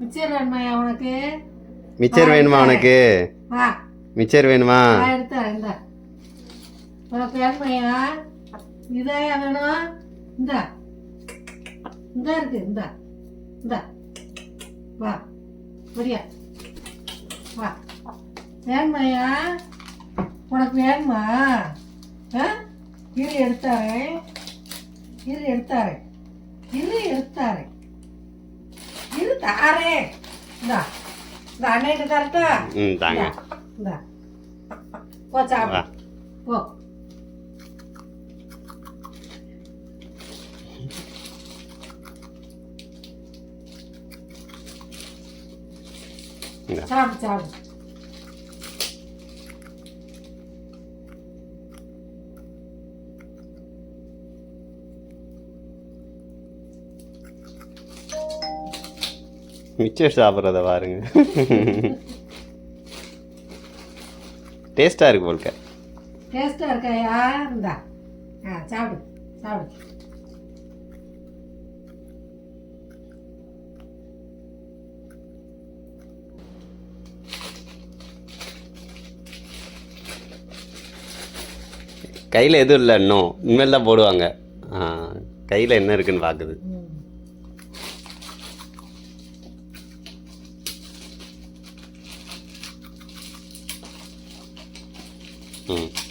Mixture வேணுமாயா உனக்கு? Mixture வேணுமா உனக்கு? மிச்சர் வேணுமா? உனக்கு வேணுமையா இதாயா வேணும்? இந்த. இந்த இருக்கு இந்த. இந்த. வா. புரியா வா. வேணுமையா உனக்கு வேணுமா? இரு எடுத்தாரேன் இரு எடுத்தாரேன் இரு எடுத்தாரேன் இரு தாரே இந்தா இந்த அன்னைக்கு தரட்டா ம் தாங்க இந்தா போ சாப்பிடு வா போ இந்தா. சாப்பிடு சாப்பிடு மிச்சர் சாப்பிட்றத பாருங்க. டேஸ்ட்டாக இருக்கு போல்க. டேஸ்ட்டாக இருக்காயா இந்தா ஆ சாப்பிடு சாப்பிடு. கையில் எதுவும் இல்லை இன்னும். இனிமேல் தான் போடுவாங்க கையில் என்ன இருக்குன்னு பார்க்குது Hmm.